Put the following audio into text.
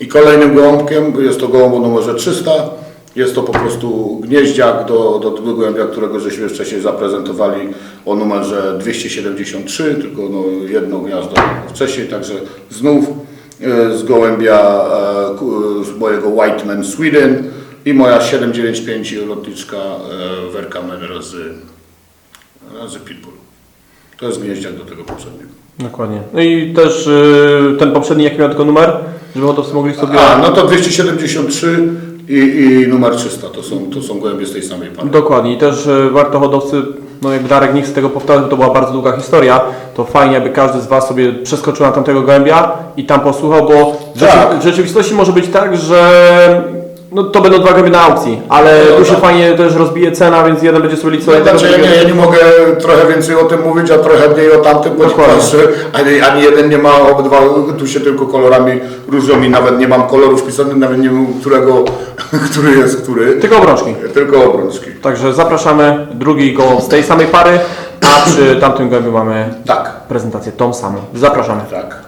I kolejnym gołąbkiem jest to gołąb numerze 300. Jest to po prostu gnieździak do, do tego gołębia, którego żeśmy wcześniej zaprezentowali o numerze 273, tylko no, jedno gniazdo wcześniej, także znów e, z gołębia e, z mojego Whiteman Sweden i moja 795 lotniczka e, Werkamen razy, razy Pitbull. To jest gnieździak do tego poprzedniego. Dokładnie. No i też ten poprzedni, jaki miał tylko numer, żeby hodowcy mogli sobie... A, no to 273 i, i numer 300 to są, to są gołębie z tej samej pary. Dokładnie. I też y, warto hodowcy, no jak Darek nie chce tego powtarzać, bo to była bardzo długa historia, to fajnie, aby każdy z Was sobie przeskoczył na tamtego gołębia i tam posłuchał, bo Tak. w rzeczywistości może być tak, że no, to będą dwa gołębie na aukcji, ale No, tu się tak. fajnie też rozbije cena, więc jeden będzie sobie liczył jednego, Znaczy, ja, nie, ja nie mogę trochę więcej o tym mówić, a trochę mniej o tamtym, ponieważ ani, ani jeden nie ma, obydwa tu się tylko kolorami różnią i nawet nie mam kolorów wpisanych, nawet nie wiem, którego, który jest który, Tylko obrączki. tylko obrączki. Także zapraszamy drugi gołąb z tej samej pary, a przy tamtym gołębiu mamy Tak, prezentację tą samą. Zapraszamy. tak.